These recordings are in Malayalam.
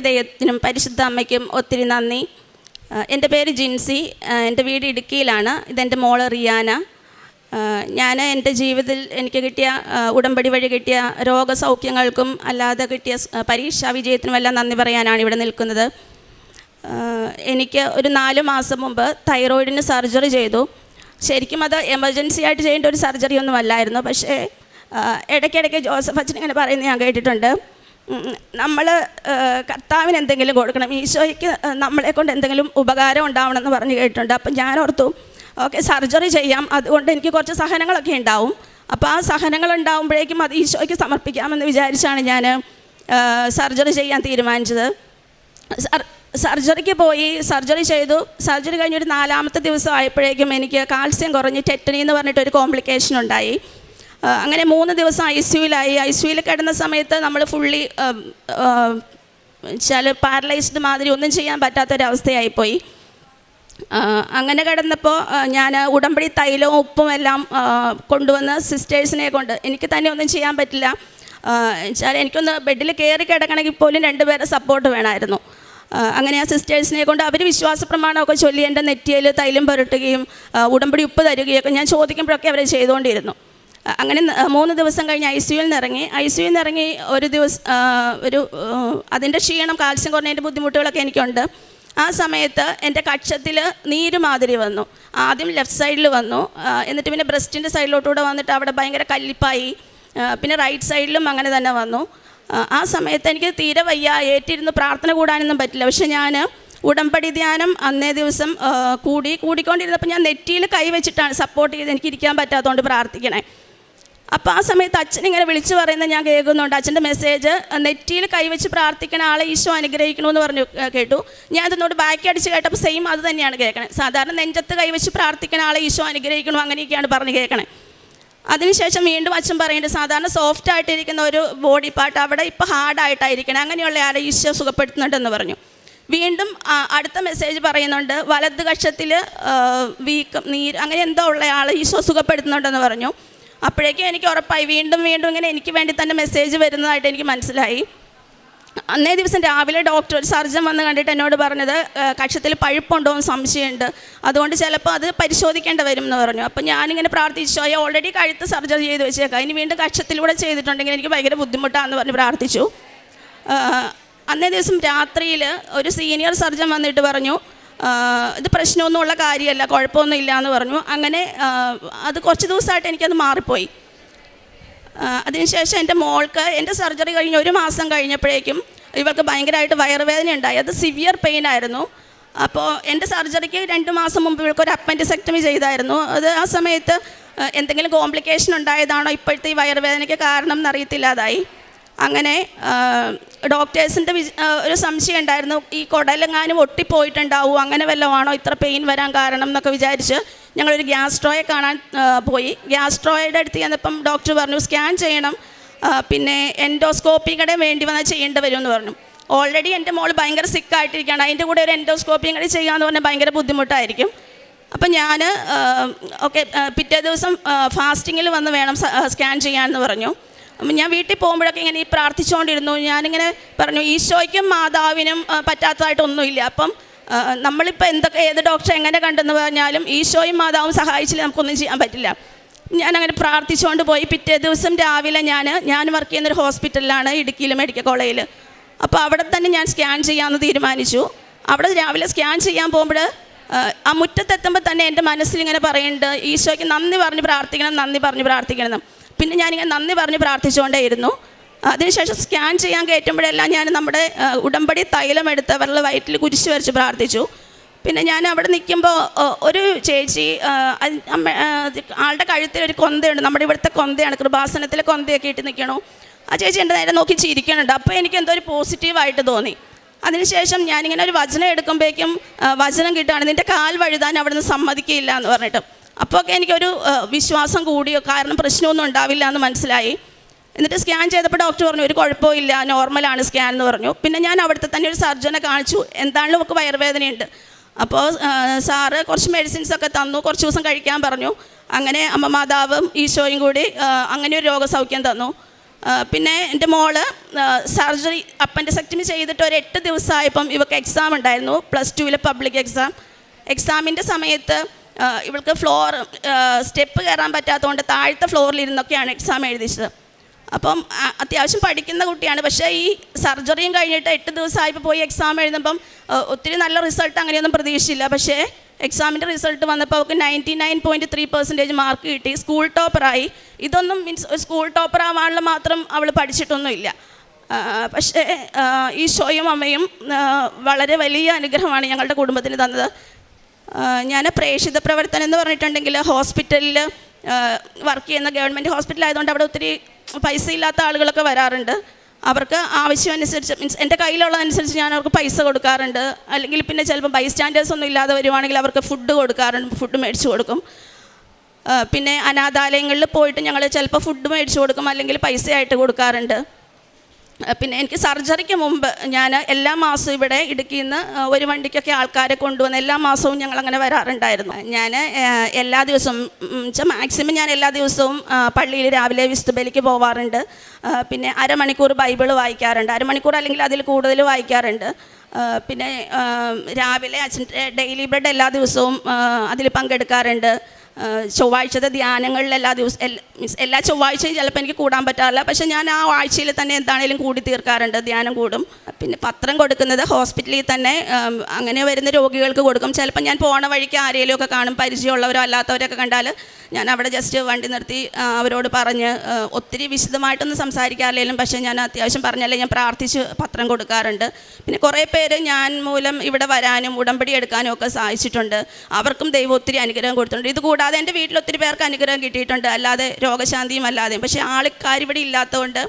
ദൈവത്തിനും പരിശുദ്ധ അമ്മയ്ക്കും ഒത്തിരി നന്ദി. എന്റെ പേര് ജിൻസി. എന്റെ വീട് ഇടുക്കിയിലാണ്. ഇതെന്റെ മോൾ റിയാന. ഞാൻ എന്റെ ജീവിതത്തിൽ എനിക്ക് കിട്ടിയ ഉടമ്പടി വഴി കിട്ടിയ രോഗസൗഖ്യങ്ങൾക്കും അല്ലാതെ കിട്ടിയ പരീക്ഷാ വിജയത്തിനും എല്ലാം നന്ദി പറയാനാണ് ഇവിടെ നിൽക്കുന്നത്. എനിക്ക് ഒരു നാല് മാസം മുമ്പ് തൈറോയിഡിന് സർജറി ചെയ്തു. ശരിക്കും അത് എമർജൻസി ആയിട്ട് ചെയ്യേണ്ട ഒരു സർജറി ഒന്നും അല്ലായിരുന്നു. പക്ഷേ ഇടയ്ക്കിടയ്ക്ക് ജോസഫ് അച്ഛൻ ഇങ്ങനെ പറയുന്നത് ഞാൻ കേട്ടിട്ടുണ്ട്. നമ്മൾ കർത്താവിന് എന്തെങ്കിലും കൊടുക്കണം ഈശോയ്ക്ക് നമ്മളെ കൊണ്ട് എന്തെങ്കിലും ഉപകാരം ഉണ്ടാവണം എന്ന് പറഞ്ഞ് കേട്ടിട്ടുണ്ട്. അപ്പം ഞാൻ ഓർത്തു ഓക്കെ സർജറി ചെയ്യാം. അതുകൊണ്ട് എനിക്ക് കുറച്ച് സഹനങ്ങളൊക്കെ ഉണ്ടാവും. അപ്പോൾ ആ സഹനങ്ങൾ ഉണ്ടാവുമ്പോഴേക്കും അത് ഈശോയ്ക്ക് സമർപ്പിക്കാമെന്ന് വിചാരിച്ചാണ് ഞാൻ സർജറി ചെയ്യാൻ തീരുമാനിച്ചത്. സർ- സർജറിക്ക് പോയി സർജറി ചെയ്തു. സർജറി കഴിഞ്ഞൊരു നാലാമത്തെ ദിവസം ആയപ്പോഴേക്കും എനിക്ക് കാൽസ്യം കുറഞ്ഞ് ടെറ്റനി എന്ന് പറഞ്ഞിട്ട് ഒരു കോംപ്ലിക്കേഷൻ ഉണ്ടായി അങ്ങനെ മൂന്ന് ദിവസം ഐ സിയുലായി ഐ സിയുയിൽ കിടന്ന സമയത്ത് നമ്മൾ ഫുള്ളി ചില പാരലൈസ്ഡ് മാതിരി ഒന്നും ചെയ്യാൻ പറ്റാത്തൊരവസ്ഥയായിപ്പോയി. അങ്ങനെ കിടന്നപ്പോൾ ഞാൻ ഉടമ്പടി തൈലവും ഉപ്പും എല്ലാം കൊണ്ടുവന്ന് സിസ്റ്റേഴ്സിനെ കൊണ്ട് എനിക്ക് തന്നെ ഒന്നും ചെയ്യാൻ പറ്റില്ല. വെച്ചാൽ എനിക്കൊന്ന് ബെഡിൽ കയറി കിടക്കണമെങ്കിൽ പോലും രണ്ടുപേരെ സപ്പോർട്ട് വേണമായിരുന്നു. അങ്ങനെ ആ സിസ്റ്റേഴ്സിനെ കൊണ്ട് അവർ വിശ്വാസ പ്രമാണമൊക്കെ ചൊല്ലി എന്റെ നെറ്റിയിൽ തൈലം പുരട്ടുകയും ഉടമ്പടി ഉപ്പ് തരികയൊക്കെ ഞാൻ ചോദിക്കുമ്പോഴൊക്കെ അവർ ചെയ്തുകൊണ്ടിരുന്നു. അങ്ങനെ മൂന്ന് ദിവസം കഴിഞ്ഞ് ഐ സിയുയിൽ നിന്ന് ഇറങ്ങി. ഐ സിയുയിൽ നിന്ന് ഇറങ്ങി ഒരു ദിവസം ഒരു അതിന്റെ ക്ഷീണം കാൽസ്യം കുറഞ്ഞതിന്റെ ബുദ്ധിമുട്ടുകളൊക്കെ എനിക്കുണ്ട്. ആ സമയത്ത് എന്റെ കക്ഷത്തിൽ നീര് മാതിരി വന്നു. ആദ്യം ലെഫ്റ്റ് സൈഡിൽ വന്നു. എന്നിട്ട് പിന്നെ ബ്രസ്റ്റിന്റെ സൈഡിലോട്ടുകൂടെ വന്നിട്ട് അവിടെ ഭയങ്കര കല്ലിപ്പായി. പിന്നെ റൈറ്റ് സൈഡിലും അങ്ങനെ തന്നെ വന്നു. ആ, സമയത്ത് എനിക്ക് തീരെ വയ്യ. ഏറ്റിരുന്ന് പ്രാർത്ഥന കൂടാനൊന്നും പറ്റില്ല. പക്ഷെ ഞാൻ ഉടമ്പടി ധ്യാനം അന്നേ ദിവസം കൂടി. കൂടിക്കൊണ്ടിരുന്നപ്പോൾ ഞാൻ നെറ്റിയിൽ കൈ വെച്ചിട്ടാണ് സപ്പോർട്ട് ചെയ്ത് എനിക്ക് ഇരിക്കാൻ പറ്റാത്തതുകൊണ്ട് പ്രാർത്ഥിക്കണേ. അപ്പോൾ ആ സമയത്ത് അച്ഛൻ ഇങ്ങനെ വിളിച്ചു പറയുന്നത് ഞാൻ കേൾക്കുന്നുണ്ട്. അച്ഛന്റെ മെസ്സേജ് നെറ്റിയിൽ കൈവച്ച് പ്രാർത്ഥിക്കണ ആളെ ഈശോ അനുഗ്രഹിക്കണമെന്ന് പറഞ്ഞു കേട്ടു. ഞാൻ അതിനോട് ബാക്കി അടിച്ച് കേട്ടപ്പോൾ സെയിം അത് തന്നെയാണ് കേൾക്കണേ. സാധാരണ നെഞ്ചത്ത് കൈവച്ച് പ്രാർത്ഥിക്കണ ആളെ ഈശോ അനുഗ്രഹിക്കണം അങ്ങനെയൊക്കെയാണ് പറഞ്ഞ് കേൾക്കണേ. അതിനുശേഷം വീണ്ടും അച്ഛൻ പറയുന്നുണ്ട് സാധാരണ സോഫ്റ്റ് ആയിട്ടിരിക്കുന്ന ഒരു ബോഡി പാർട്ട് അവിടെ ഇപ്പോൾ ഹാർഡായിട്ടായിരിക്കണം അങ്ങനെയുള്ള ആളെ ഈശോ സുഖപ്പെടുത്തുന്നുണ്ടെന്ന് പറഞ്ഞു. വീണ്ടും അടുത്ത മെസ്സേജ് പറയുന്നുണ്ട് വലത് കക്ഷത്തിൽ വീക്കം നീര് അങ്ങനെ എന്തോ ഉള്ള ആൾ ഈശോ സുഖപ്പെടുത്തുന്നുണ്ടെന്ന് പറഞ്ഞു. അപ്പോഴേക്കും എനിക്ക് ഉറപ്പായി വീണ്ടും വീണ്ടും ഇങ്ങനെ എനിക്ക് വേണ്ടി തന്നെ മെസ്സേജ് വരുന്നതായിട്ട് എനിക്ക് മനസ്സിലായി. അന്നേ ദിവസം രാവിലെ ഡോക്ടർ ഒരു സർജൻ വന്ന് കണ്ടിട്ട് എന്നോട് പറഞ്ഞത് കക്ഷത്തിൽ പഴുപ്പുണ്ടോ എന്ന് സംശയമുണ്ട്. അതുകൊണ്ട് ചിലപ്പോൾ അത് പരിശോധിക്കേണ്ടി വരും എന്ന് പറഞ്ഞു. അപ്പോൾ ഞാനിങ്ങനെ പ്രാർത്ഥിച്ചു. അയ്യോ ഓൾറെഡി കഴുത്ത് സർജറി ചെയ്ത് വെച്ചേക്കാം. ഇനി വീണ്ടും കക്ഷത്തിലൂടെ ചെയ്തിട്ടുണ്ടെങ്കിൽ എനിക്ക് ഭയങ്കര ബുദ്ധിമുട്ടാണെന്ന് പറഞ്ഞ് പ്രാർത്ഥിച്ചു. അന്നേ ദിവസം രാത്രിയിൽ ഒരു സീനിയർ സർജൻ വന്നിട്ട് പറഞ്ഞു ഇത് പ്രശ്നമൊന്നുമുള്ള കാര്യമല്ല കുഴപ്പമൊന്നും ഇല്ല എന്ന് പറഞ്ഞു. അങ്ങനെ അത് കുറച്ച് ദിവസമായിട്ട് എനിക്കത് മാറിപ്പോയി. അതിനുശേഷം എന്റെ മോൾക്ക് എന്റെ സർജറി കഴിഞ്ഞ് ഒരു മാസം കഴിഞ്ഞപ്പോഴേക്കും ഇവൾക്ക് ഭയങ്കരമായിട്ട് വയറുവേദന ഉണ്ടായി അത് സിവിയർ പെയിൻ ആയിരുന്നു. അപ്പോൾ എന്റെ സർജറിക്ക് രണ്ട് മാസം മുമ്പ് ഇവൾക്ക് ഒരു അപ്പൻഡിസെക്ടമി ചെയ്തായിരുന്നു. അത് ആ സമയത്ത് എന്തെങ്കിലും കോംപ്ലിക്കേഷൻ ഉണ്ടായതാണോ ഇപ്പോഴത്തെ ഈ വയറുവേദനയ്ക്ക് കാരണം എന്നറിയത്തില്ലാതായി. അങ്ങനെ ഡോക്ടേഴ്സിന്റെ ഒരു സംശയം ഉണ്ടായിരുന്നു. ഈ കുടലെങ്ങാനും ഒട്ടിപ്പോയിട്ടുണ്ടാവും. അങ്ങനെ വല്ലതുമാണോ ഇത്ര പെയിൻ വരാൻ കാരണം എന്നൊക്കെ വിചാരിച്ച് ഞങ്ങളൊരു ഗ്യാസ്ട്രോയെ കാണാൻ പോയി. ഗ്യാസ്ട്രോയുടെ അടുത്ത് ചെന്നപ്പം ഡോക്ടർ പറഞ്ഞു സ്കാൻ ചെയ്യണം. പിന്നെ എൻഡോസ്കോപ്പി കൂടെ വേണ്ടി വന്നാൽ ചെയ്യേണ്ടി വരുമെന്ന് പറഞ്ഞു. ഓൾറെഡി എന്റെ മോൾ ഭയങ്കര സിക്കായിട്ടിരിക്കുകയാണ്. അതിന്റെ കൂടെ ഒരു എൻഡോസ്കോപ്പിയും കൂടി ചെയ്യാമെന്ന് പറഞ്ഞാൽ ഭയങ്കര ബുദ്ധിമുട്ടായിരിക്കും. അപ്പം ഞാൻ ഓക്കെ പിറ്റേ ദിവസം ഫാസ്റ്റിങ്ങിൽ വന്ന് വേണം സ്കാൻ ചെയ്യാമെന്ന് പറഞ്ഞു. ഞാൻ വീട്ടിൽ പോകുമ്പോഴൊക്കെ ഇങ്ങനെ ഈ പ്രാർത്ഥിച്ചുകൊണ്ടിരുന്നു. ഞാനിങ്ങനെ പറഞ്ഞു ഈശോയ്ക്കും മാതാവിനും പറ്റാത്തതായിട്ടൊന്നുമില്ല. അപ്പം നമ്മളിപ്പോൾ എന്തൊക്കെ ഏത് ഡോക്ടറെ എങ്ങനെ കണ്ടെന്ന് പറഞ്ഞാലും ഈശോയും മാതാവും സഹായിച്ചില്ല നമുക്കൊന്നും ചെയ്യാൻ പറ്റില്ല. ഞാൻ അങ്ങനെ പ്രാർത്ഥിച്ചുകൊണ്ട് പോയി. പിറ്റേ ദിവസം രാവിലെ ഞാൻ ഞാൻ വർക്ക് ചെയ്യുന്നൊരു ഹോസ്പിറ്റലിലാണ് ഇടുക്കിയിലെ മെഡിക്കൽ കോളേജിൽ അപ്പോൾ അവിടെ തന്നെ ഞാൻ സ്കാൻ ചെയ്യാമെന്ന് തീരുമാനിച്ചു. അവിടെ രാവിലെ സ്കാൻ ചെയ്യാൻ പോകുമ്പോൾ ആ മുറ്റത്തെത്തുമ്പോൾ തന്നെ എന്റെ മനസ്സിൽ ഇങ്ങനെ പറയുന്നുണ്ട് ഈശോയ്ക്ക് നന്ദി പറഞ്ഞ് പ്രാർത്ഥിക്കണം നന്ദി പറഞ്ഞ് പ്രാർത്ഥിക്കണം. പിന്നെ ഞാനിങ്ങനെ നന്ദി പറഞ്ഞ് പ്രാർത്ഥിച്ചുകൊണ്ടേയിരുന്നു. അതിനുശേഷം സ്കാൻ ചെയ്യാൻ കയറ്റുമ്പോഴെല്ലാം ഞാൻ നമ്മുടെ ഉടമ്പടി തൈലം എടുത്ത് അവരുടെ വയറ്റിൽ കുരിശ് വരച്ച് പ്രാർത്ഥിച്ചു. പിന്നെ ഞാൻ അവിടെ നിൽക്കുമ്പോൾ ഒരു ചേച്ചി ആളുടെ കഴുത്തിൽ ഒരു കൊന്തയുണ്ട്. നമ്മുടെ ഇവിടുത്തെ കൊന്തയാണ് കൃപാസനത്തിലെ കൊന്തയൊക്കെ ഇട്ട് നിൽക്കണു. ആ ചേച്ചി എന്റെ നേരെ നോക്കി ചിരിക്കണുണ്ട് അപ്പോൾ എനിക്ക് എന്തോ ഒരു പോസിറ്റീവായിട്ട് തോന്നി. അതിനുശേഷം ഞാനിങ്ങനെ ഒരു വചനം എടുക്കുമ്പോഴേക്കും വചനം കിട്ടുകയാണ്. നിന്റെ കാൽ വഴുതാൻ അവിടെ നിന്ന് സമ്മതിക്കില്ല എന്ന് പറഞ്ഞിട്ട്. അപ്പോൾ എനിക്കൊരു വിശ്വാസം കൂടിയോ കാരണം പ്രശ്നമൊന്നും ഉണ്ടാവില്ല എന്ന് മനസ്സിലായി. എന്നിട്ട് സ്കാൻ ചെയ്തപ്പോൾ ഡോക്ടർ പറഞ്ഞു ഒരു കുഴപ്പമില്ല നോർമലാണ് സ്കാൻ എന്ന് പറഞ്ഞു. പിന്നെ ഞാൻ അവിടുത്തെ തന്നെ ഒരു സർജനെ കാണിച്ചു എന്താണെങ്കിലും നമുക്ക് വയറുവേദനയുണ്ട്? അപ്പോൾ സാറ് കുറച്ച് മെഡിസിൻസ് ഒക്കെ തന്നു കുറച്ച് ദിവസം കഴിക്കാൻ പറഞ്ഞു. അങ്ങനെ അമ്മ മാതാവും ഈശോയും കൂടി അങ്ങനെ ഒരു രോഗസൗഖ്യം തന്നു. പിന്നെ എന്റെ മോൾ സർജറി അപ്പൻഡിസെക്ടമി ചെയ്തിട്ട് ഒരു എട്ട് ദിവസമായപ്പം ഇവക്ക് എക്സാം ഉണ്ടായിരുന്നു പ്ലസ് ടുവിലെ പബ്ലിക് എക്സാം എക്സാമിന്റെ സമയത്ത് ഇവൾക്ക് ഫ്ലോർ സ്റ്റെപ്പ് കയറാൻ പറ്റാത്തതുകൊണ്ട് താഴത്തെ ഫ്ലോറിൽ ഇരുന്നൊക്കെയാണ് എക്സാം എഴുതിച്ചത്. അപ്പം അത്യാവശ്യം പഠിക്കുന്ന കുട്ടിയാണ്. പക്ഷേ ഈ സർജറിയും കഴിഞ്ഞിട്ട് എട്ട് ദിവസമായപ്പോൾ പോയി എക്സാം എഴുതുമ്പം ഒത്തിരി നല്ല റിസൾട്ട് അങ്ങനെയൊന്നും പ്രതീക്ഷിച്ചില്ല. പക്ഷേ എക്സാമിന്റെ റിസൾട്ട് വന്നപ്പോൾ അവൾക്ക് ninety nine point three percentage mark കിട്ടി സ്കൂൾ ടോപ്പറായി ഇതൊന്നും മീൻസ് സ്കൂൾ ടോപ്പർ ആവാനുള്ള മാത്രം അവൾ പഠിച്ചിട്ടൊന്നുമില്ല. പക്ഷേ ഈശോയും അമ്മയും വളരെ വലിയ അനുഗ്രഹമാണ് ഞങ്ങളുടെ കുടുംബത്തിന് തന്നത്. ഞാൻ പ്രേക്ഷിത പ്രവർത്തനം എന്ന് പറഞ്ഞിട്ടുണ്ടെങ്കിൽ ഹോസ്പിറ്റലിൽ വർക്ക് ചെയ്യുന്ന ഗവൺമെന്റ് ഹോസ്പിറ്റൽ ആയതുകൊണ്ട് അവിടെ ഒത്തിരി പൈസ ഇല്ലാത്ത ആളുകളൊക്കെ വരാറുണ്ട്. അവർക്ക് ആവശ്യമനുസരിച്ച് മീൻസ് എന്റെ കയ്യിലുള്ളതനുസരിച്ച് ഞാൻ അവർക്ക് പൈസ കൊടുക്കാറുണ്ട്. അല്ലെങ്കിൽ പിന്നെ ചിലപ്പോൾ ബൈ സ്റ്റാൻഡേഴ്സ് ഒന്നും ഇല്ലാതെ വരുവാണെങ്കിൽ അവർക്ക് ഫുഡ് കൊടുക്കാറുണ്ട് ഫുഡ് മേടിച്ച് കൊടുക്കും. പിന്നെ അനാഥാലയങ്ങളിൽ പോയിട്ട് ഞങ്ങൾ ചിലപ്പോൾ ഫുഡ് മേടിച്ച് കൊടുക്കും അല്ലെങ്കിൽ പൈസയായിട്ട് കൊടുക്കാറുണ്ട്. പിന്നെ എനിക്ക് സർജറിക്ക് മുമ്പ് ഞാൻ എല്ലാ മാസവും ഇവിടെ ഇടുക്കിയിൽ നിന്ന് ഒരു വണ്ടിക്കൊക്കെ ആൾക്കാരെ കൊണ്ടുവന്ന് എല്ലാ മാസവും ഞങ്ങൾ അങ്ങനെ വരാറുണ്ടായിരുന്നു ഞാൻ എല്ലാ ദിവസവും വെച്ചാൽ മാക്സിമം ഞാൻ എല്ലാ ദിവസവും പള്ളിയിൽ രാവിലെ വിസ്തുബലിക്ക് പോവാറുണ്ട്. പിന്നെ അരമണിക്കൂർ ബൈബിൾ വായിക്കാറുണ്ട്. അരമണിക്കൂർ അല്ലെങ്കിൽ അതിൽ കൂടുതൽ വായിക്കാറുണ്ട്. പിന്നെ രാവിലെ അച്ഛൻ ഡെയിലി ബ്രെഡ് എല്ലാ ദിവസവും അതിൽ പങ്കെടുക്കാറുണ്ട്. ചൊവ്വാഴ്ചത്തെ ധ്യാനങ്ങളിൽ എല്ലാ ദിവസം മീൻസ് എല്ലാ ചൊവ്വാഴ്ചയും ചിലപ്പോൾ എനിക്ക് കൂടാൻ പറ്റാറില്ല. പക്ഷേ ഞാൻ ആ ആഴ്ചയിൽ തന്നെ എന്താണേലും കൂടി തീർക്കാറുണ്ട്. ധ്യാനം കൂടും. പിന്നെ പത്രം കൊടുക്കുന്നത് ഹോസ്പിറ്റലിൽ തന്നെ അങ്ങനെ വരുന്ന രോഗികൾക്ക് കൊടുക്കും. ചിലപ്പോൾ ഞാൻ പോണ വഴിക്ക് ആരെങ്കിലും ഒക്കെ കാണും. പരിചയമുള്ളവരോ അല്ലാത്തവരൊക്കെ കണ്ടാൽ ഞാൻ അവിടെ ജസ്റ്റ് വണ്ടി നിർത്തി അവരോട് പറഞ്ഞ് ഒത്തിരി വിശദമായിട്ടൊന്നും സംസാരിക്കാറില്ലെങ്കിലും പക്ഷേ ഞാൻ അത്യാവശ്യം പറഞ്ഞാലേ ഞാൻ പ്രാർത്ഥിച്ച് പത്രം കൊടുക്കാറുണ്ട്. പിന്നെ കുറേ പേര് ഞാൻ മൂലം ഇവിടെ വരാനും ഉടമ്പടി എടുക്കാനും ഒക്കെ സഹായിച്ചിട്ടുണ്ട്. അവർക്കും ദൈവം ഒത്തിരി അനുഗ്രഹം കൊടുത്തിട്ടുണ്ട്. ഇത് കൂടാതെ എന്റെ വീട്ടിൽ ഒത്തിരി പേർക്ക് അനുഗ്രഹം കിട്ടിയിട്ടുണ്ട്. അല്ലാതെ രോഗശാന്തിയും അല്ലാതെയും. പക്ഷേ ആൾക്കാർ ഇവിടെ ഇല്ലാത്തതുകൊണ്ട്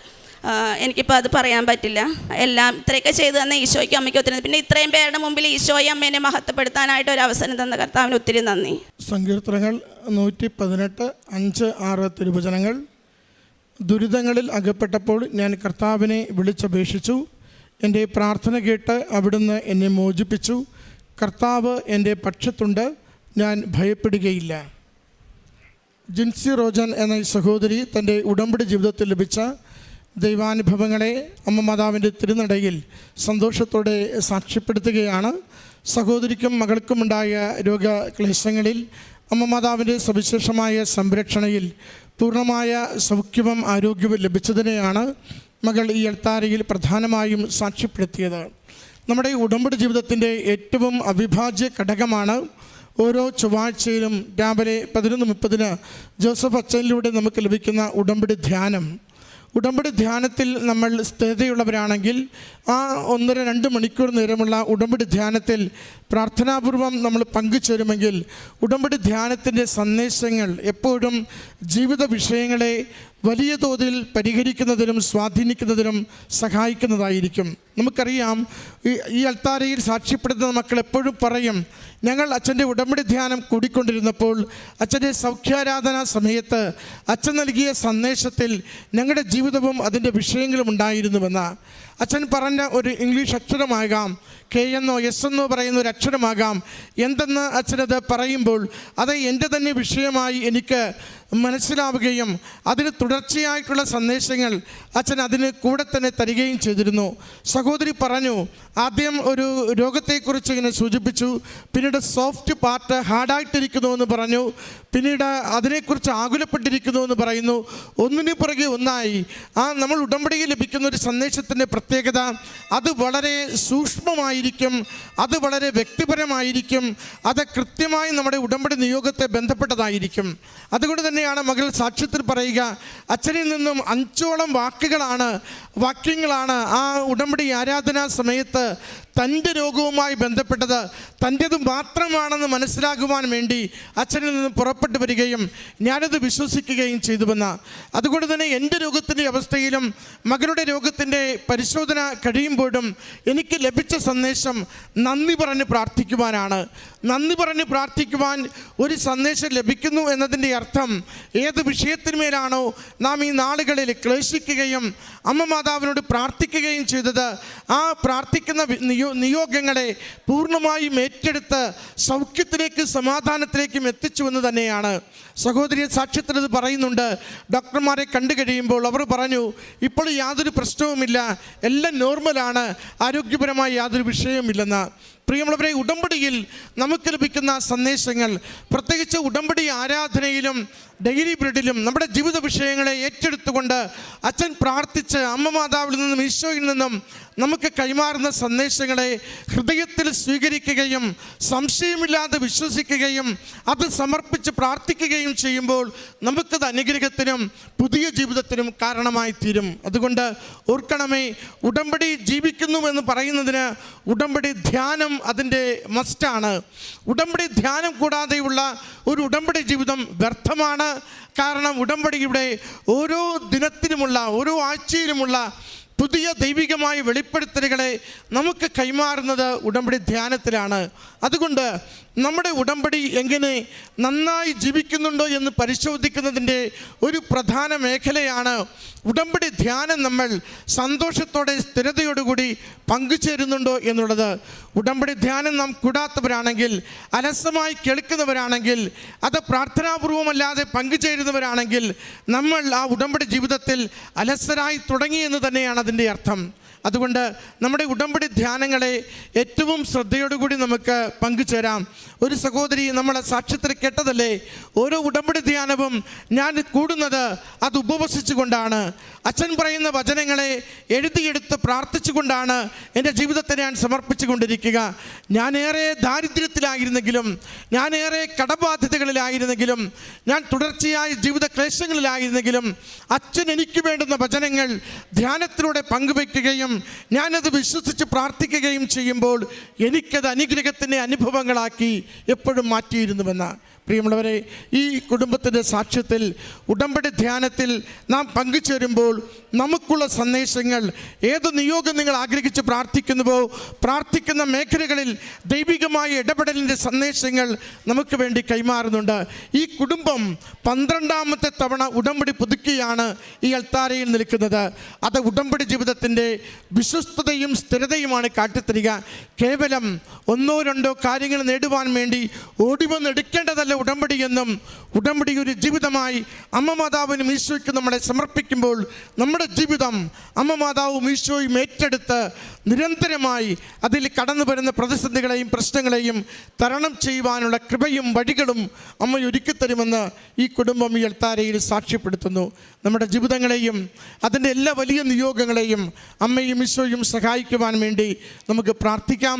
എനിക്കിപ്പോൾ അത് പറയാൻ പറ്റില്ല. എല്ലാം ഇത്രയൊക്കെ ചെയ്തു തന്നെ ഈശോയ്ക്ക് അമ്മയ്ക്ക് ഒത്തിരി പിന്നെ ഇത്രയും പേരുടെ മുമ്പിൽ ഈശോയെ അമ്മേനെ മഹത്വപ്പെടുത്താനായിട്ട് ഒരു അവസരം തന്ന കർത്താവിന് ഒത്തിരി നന്ദി. സങ്കീർത്തനങ്ങൾ നൂറ്റി പതിനെട്ട് അഞ്ച് ആറ് തിരുവചനങ്ങൾ. ദുരിതങ്ങളിൽ അകപ്പെട്ടപ്പോൾ ഞാൻ കർത്താവിനെ വിളിച്ചപേക്ഷിച്ചു. എന്റെ പ്രാർത്ഥന കേട്ട് അവിടുന്ന് എന്നെ മോചിപ്പിച്ചു. കർത്താവ് എന്റെ പക്ഷത്തുണ്ട് ഞാൻ ഭയപ്പെടുകയില്ല. ജിൻസി റോജൻ എന്ന ഈ സഹോദരി തന്റെ ഉടമ്പടി ജീവിതത്തിൽ ലഭിച്ച ദൈവാനുഭവങ്ങളെ അമ്മ മാതാവിന്റെ തിരുനടയിൽ സന്തോഷത്തോടെ സാക്ഷ്യപ്പെടുത്തുകയാണ്. സഹോദരിക്കും മകൾക്കുമുണ്ടായ രോഗക്ലേശങ്ങളിൽ അമ്മ മാതാവിന്റെ സവിശേഷമായ സംരക്ഷണയിൽ പൂർണമായ സൗഖ്യവും ആരോഗ്യവും ലഭിച്ചതിനെയാണ് മകൾ ഈ എൽത്താരയിൽ പ്രധാനമായും സാക്ഷ്യപ്പെടുത്തിയത്. നമ്മുടെ ഉടമ്പടി ജീവിതത്തിന്റെ ഏറ്റവും അവിഭാജ്യ ഘടകമാണ് ഓരോ ചൊവ്വാഴ്ചയിലും രാവിലെ പതിനൊന്ന് മുപ്പതിന് ജോസഫ് അച്ഛനിലൂടെ നമുക്ക് ലഭിക്കുന്ന ഉടമ്പടി ധ്യാനം. ഉടമ്പടി ധ്യാനത്തിൽ നമ്മൾ സ്ഥിരതയുള്ളവരാണെങ്കിൽ ആ ഒന്നര രണ്ട് മണിക്കൂർ നേരമുള്ള ഉടമ്പടി ധ്യാനത്തിൽ പ്രാർത്ഥനാപൂർവം നമ്മൾ പങ്കുചേരുമെങ്കിൽ ഉടമ്പടി ധ്യാനത്തിന്റെ സന്ദേശങ്ങൾ എപ്പോഴും ജീവിത വിഷയങ്ങളെ വലിയ തോതിൽ പരിഹരിക്കുന്നതിനും സ്വാധീനിക്കുന്നതിനും സഹായിക്കുന്നതായിരിക്കും. നമുക്കറിയാം ഈ അൾത്താരയിൽ സാക്ഷ്യപ്പെടുത്തുന്ന മക്കൾ എപ്പോഴും പറയും ഞങ്ങൾ അച്ഛന്റെ ഉടമ്പടി ധ്യാനം കൂടിക്കൊണ്ടിരുന്നപ്പോൾ അച്ഛന്റെ സൗഖ്യാരാധന സമയത്ത് അച്ഛൻ നൽകിയ സന്ദേശത്തിൽ ഞങ്ങളുടെ ജീവിതവും അതിന്റെ വിഷയങ്ങളും ഉണ്ടായിരുന്നുവെന്ന്. അച്ഛൻ പറഞ്ഞ ഒരു ഇംഗ്ലീഷ് അക്ഷരമാകാം. കെ എന്നോ എസ് എന്നോ പറയുന്ന ഒരു അക്ഷരമാകാം. എന്തെന്ന് അച്ഛനത് പറയുമ്പോൾ അത് എന്റെ തന്നെ വിഷയമായി എനിക്ക് മനസ്സിലാവുകയും അതിന് തുടർച്ചയായിട്ടുള്ള സന്ദേശങ്ങൾ അച്ഛൻ അതിന് കൂടെ തന്നെ തരികയും ചെയ്തിരുന്നു. സഹോദരി പറഞ്ഞു ആദ്യം ഒരു രോഗത്തെക്കുറിച്ച് ഇങ്ങനെ സൂചിപ്പിച്ചു. പിന്നീട് സോഫ്റ്റ് പാർട്ട് ഹാർഡായിട്ടിരിക്കുന്നു എന്ന് പറഞ്ഞു. പിന്നീട് അതിനെക്കുറിച്ച് ആകുലപ്പെട്ടിരിക്കുന്നു എന്ന് പറയുന്നു. ഒന്നിനു പുറകെ ഒന്നായി. ആ നമ്മൾ ഉടമ്പടിയിൽ ലഭിക്കുന്ന ഒരു സന്ദേശത്തിന്റെ പ്രത്യേകത. അത് വളരെ സൂക്ഷ്മമായിരിക്കും അത് വളരെ വ്യക്തിപരമായിരിക്കും അത് കൃത്യമായി നമ്മുടെ ഉടമ്പടി നിയോഗത്തെ ബന്ധപ്പെട്ടതായിരിക്കും. അതുകൊണ്ട് തന്നെയാണ് മകൾ സാക്ഷ്യത്തിൽ പറയുക അച്ഛനിൽ നിന്നും അഞ്ചോളം വാക്കുകളാണ് വാക്യങ്ങളാണ് ആ ഉടമ്പടി ആരാധനാ സമയത്ത് തന്റെ രോഗവുമായി ബന്ധപ്പെട്ടത് തന്റേത് മാത്രമാണെന്ന് മനസ്സിലാക്കുവാൻ വേണ്ടി അച്ഛനിൽ നിന്ന് പുറപ്പെട്ടു വരികയും ഞാനത് വിശ്വസിക്കുകയും ചെയ്തുവെന്ന്. അതുകൊണ്ട് തന്നെ എന്റെ രോഗത്തിന്റെ അവസ്ഥയിലും മകളുടെ രോഗത്തിന്റെ പരിശോധന കഴിയുമ്പോഴും എനിക്ക് ലഭിച്ച സന്ദേശം നന്ദി പറഞ്ഞ് പ്രാർത്ഥിക്കുവാനാണ്. നന്ദി പറഞ്ഞ് പ്രാർത്ഥിക്കുവാൻ ഒരു സന്ദേശം ലഭിക്കുന്നു എന്നതിന്റെ അർത്ഥം ഏത് വിഷയത്തിന്മേലാണോ നാം ഈ നാളുകളിൽ ക്ലേശിക്കുകയും അമ്മ മാതാവിനോട് പ്രാർത്ഥിക്കുകയും ചെയ്തത് ആ പ്രാർത്ഥിക്കുന്ന നിയോ നിയോഗങ്ങളെ പൂർണമായും ഏറ്റെടുത്ത് സൗഖ്യത്തിലേക്ക് സമാധാനത്തിലേക്കും എത്തിച്ചു എന്ന് തന്നെയാണ്. സഹോദരി സാക്ഷ്യത്തിൽ ഇത് പറയുന്നുണ്ട്. ഡോക്ടർമാരെ കണ്ടു കഴിയുമ്പോൾ അവർ പറഞ്ഞു ഇപ്പോൾ യാതൊരു പ്രശ്നവുമില്ല. എല്ലാം നോർമലാണ്. ആരോഗ്യപരമായി യാതൊരു വിഷയവുമില്ലെന്ന്. പ്രിയമുള്ളവരെ ഉടമ്പടിയിൽ നമുക്ക് ലഭിക്കുന്ന സന്ദേശങ്ങൾ പ്രത്യേകിച്ച് ഉടമ്പടി ആരാധനയിലും ഡെയിലി ബ്രെഡിലും നമ്മുടെ ജീവിത വിഷയങ്ങളെ ഏറ്റെടുത്തുകൊണ്ട് അച്ഛൻ പ്രാർത്ഥിച്ച് അമ്മ മാതാവിൽ നിന്നും ഈശോയിൽ നിന്നും നമുക്ക് കൈമാറുന്ന സന്ദേശങ്ങളെ ഹൃദയത്തിൽ സ്വീകരിക്കുകയും സംശയമില്ലാതെ വിശ്വസിക്കുകയും അത് സമർപ്പിച്ച് പ്രാർത്ഥിക്കുകയും ചെയ്യുമ്പോൾ നമുക്കത് അനുഗ്രഹത്തിനും പുതിയ ജീവിതത്തിനും കാരണമായി തീരും അതുകൊണ്ട് ഓർക്കണമേ ഉടമ്പടി ജീവിക്കുന്നു എന്ന് പറയുന്നതിന് ഉടമ്പടി ധ്യാനം അതിന്റെ മസ്റ്റാണ് ഉടമ്പടി ധ്യാനം കൂടാതെയുള്ള ഒരു ഉടമ്പടി ജീവിതം വ്യർത്ഥമാണ്. കാരണം ഉടമ്പടിയുടെ ഓരോ ദിനത്തിലുമുള്ള ഓരോ ആഴ്ചയിലുമുള്ള പുതിയ ദൈവികമായ വെളിപ്പെടുത്തലുകളെ നമുക്ക് കൈമാറുന്നത് ഉടമ്പടി ധ്യാനത്തിലാണ്. അതുകൊണ്ട് നമ്മുടെ ഉടമ്പടി എങ്ങനെ നന്നായി ജീവിക്കുന്നുണ്ടോ എന്ന് പരിശോധിക്കുന്നതിന്റെ ഒരു പ്രധാന മേഖലയാണ് ഉടമ്പടി ധ്യാനം നമ്മൾ സന്തോഷത്തോടെ സ്ഥിരതയോടുകൂടി പങ്കുചേരുന്നുണ്ടോ എന്നുള്ളത്. ഉടമ്പടി ധ്യാനം നാം കൂടാത്തവരാണെങ്കിൽ അലസമായി കേൾക്കുന്നവരാണെങ്കിൽ അത് പ്രാർത്ഥനാപൂർവമല്ലാതെ പങ്കുചേരുന്നവരാണെങ്കിൽ നമ്മൾ ആ ഉടമ്പടി ജീവിതത്തിൽ അലസരായി തുടങ്ങി എന്ന് തന്നെയാണ് അതിന്റെ അർത്ഥം. അതുകൊണ്ട് നമ്മുടെ ഉടമ്പടി ധ്യാനങ്ങളെ ഏറ്റവും ശ്രദ്ധയോടുകൂടി നമുക്ക് പങ്കുചേരാം. ഒരു സഹോദരി നമ്മളെ സാക്ഷ്യത്തിൽ കേട്ടതല്ലേ? ഓരോ ഉടമ്പടി ധ്യാനവും ഞാൻ കൂടുന്നത് അത് ഉപവസിച്ചുകൊണ്ടാണ്. അച്ഛൻ പറയുന്ന വചനങ്ങളെ എഴുതിയെടുത്ത് പ്രാർത്ഥിച്ചുകൊണ്ടാണ് എന്റെ ജീവിതത്തെ ഞാൻ സമർപ്പിച്ചു കൊണ്ടിരിക്കുക ഞാനേറെ ദാരിദ്ര്യത്തിലായിരുന്നെങ്കിലും ഞാനേറെ കടബാധ്യതകളിലായിരുന്നെങ്കിലും ഞാൻ തുടർച്ചയായ ജീവിത ക്ലേശങ്ങളിലായിരുന്നെങ്കിലും അച്ഛൻ എനിക്ക് വേണ്ടുന്ന വചനങ്ങൾ ധ്യാനത്തിലൂടെ പങ്കുവയ്ക്കുകയും ഞാനത് വിശ്വസിച്ച് പ്രാർത്ഥിക്കുകയും ചെയ്യുമ്പോൾ എനിക്കത് അനുഗ്രഹത്തിന്റെ അനുഭവങ്ങളാക്കി എപ്പോഴും മാറ്റിയിരുന്നുവെന്ന് പ്രിയമുള്ളവരെ ഈ കുടുംബത്തിന്റെ സാക്ഷ്യത്തിൽ ഉടമ്പടി ധ്യാനത്തിൽ നാം പങ്കുചേരുമ്പോൾ നമുക്കുള്ള സന്ദേശങ്ങൾ ഏത് നിയോഗം നിങ്ങൾ ആഗ്രഹിച്ച് പ്രാർത്ഥിക്കുന്നുവോ പ്രാർത്ഥിക്കുന്ന മേഖലകളിൽ ദൈവികമായ ഇടപെടലിന്റെ സന്ദേശങ്ങൾ നമുക്ക് വേണ്ടി കൈമാറുന്നുണ്ട്. ഈ കുടുംബം പന്ത്രണ്ടാമത്തെ തവണ ഉടമ്പടി പുതുക്കിയാണ് ഈ അൾത്താരയിൽ നിൽക്കുന്നത്. അത് ഉടമ്പടി ജീവിതത്തിന്റെ വിശ്വസ്തതയും സ്ഥിരതയുമാണ് കാട്ടിത്തരിക. കേവലം ഒന്നോ രണ്ടോ കാര്യങ്ങൾ നേടുവാൻ വേണ്ടി ഓടി വന്നെടുക്കേണ്ടതല്ല ഉടമ്പടി എന്നും ഉടമ്പടി ഒരു ജീവിതമായി അമ്മ മാതാവിനും ഈശോയ്ക്കും നമ്മളെ സമർപ്പിക്കുമ്പോൾ നമ്മുടെ ജീവിതം അമ്മ മാതാവും ഈശോയും ഏറ്റെടുത്ത് നിരന്തരമായി അതിൽ കടന്നു വരുന്ന പ്രതിസന്ധികളെയും പ്രശ്നങ്ങളെയും തരണം ചെയ്യുവാനുള്ള കൃപയും വഴികളും അമ്മ ഒരുക്കിത്തരുമെന്ന് ഈ കുടുംബം ഈ എൽത്താരയിൽ സാക്ഷ്യപ്പെടുത്തുന്നു. നമ്മുടെ ജീവിതങ്ങളെയും അതിന്റെ എല്ലാ വലിയ നിയോഗങ്ങളെയും അമ്മയും ഈശോയും സഹായിക്കുവാൻ വേണ്ടി നമുക്ക് പ്രാർത്ഥിക്കാം.